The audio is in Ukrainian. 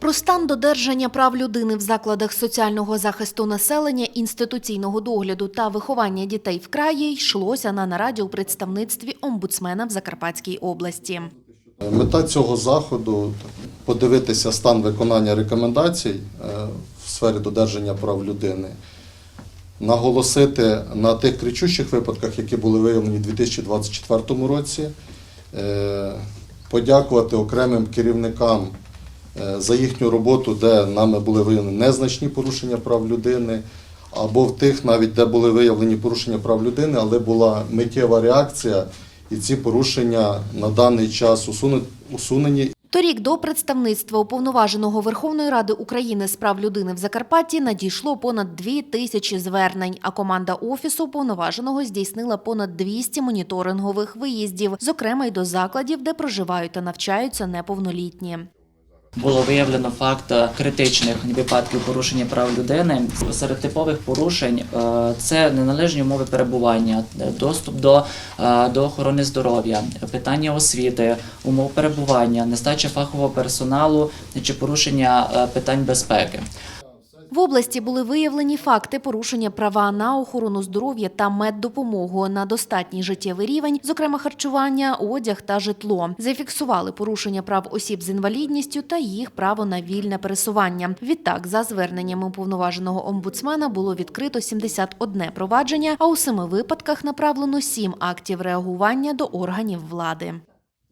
Про стан додержання прав людини в закладах соціального захисту населення, інституційного догляду та виховання дітей в краї йшлося на нараді у представництві омбудсмена в Закарпатській області. Мета цього заходу подивитися стан виконання рекомендацій е, в сфері додержання прав людини, наголосити на тих кричущих випадках, які були виявлені у 2024 році, е, подякувати окремим керівникам за їхню роботу, де нами були виявлені незначні порушення прав людини, або в тих, навіть де були виявлені порушення прав людини, але була миттєва реакція, і ці порушення на даний час усунені Торік до представництва уповноваженого Верховної Ради України з прав людини в Закарпатті надійшло понад дві тисячі звернень, а команда офісу уповноваженого здійснила понад 200 моніторингових виїздів, зокрема й до закладів, де проживають та навчаються неповнолітні. Було виявлено факт е, критичних випадків порушення прав людини. Серед типових порушень е, це неналежні умови перебування, е, доступ до, до охорони здоров'я, питання освіти, умов перебування, нестача фахового персоналу чи порушення питань безпеки. В області були виявлені факти порушення права на охорону здоров'я та меддопомогу на достатній життєвий рівень, зокрема харчування, одяг та житло. Зафіксували порушення прав осіб з інвалідністю та їх право на вільне пересування. Відтак, за зверненнями уповноваженого омбудсмена було відкрито 71 провадження, а у семи випадках направлено сім актів реагування до органів влади.